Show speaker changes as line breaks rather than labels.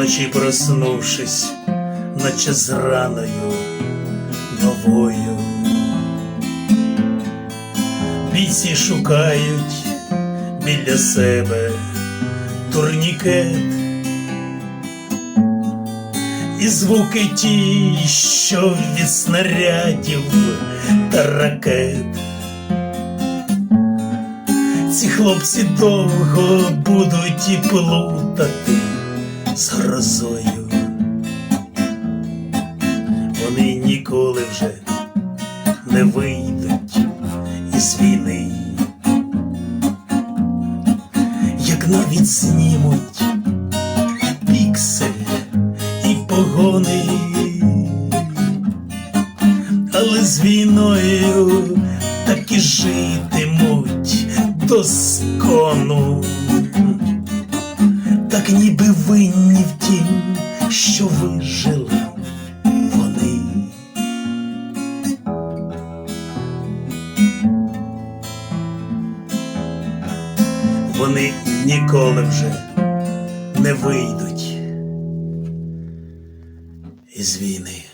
вночі проснувшись, наче з раною новою. Бійці шукають біля себе турнікет. І звуки ті, що від снарядів та ракет. Ці хлопці довго будуть і плутати з грозою. Вони ніколи вже не вийдуть із війни, як навіть знімуть піксель і погони, але з війною так і житимуть до скону, так ніби винні в тім, що вижили вони. Вони ніколи вже не вийдуть із війни.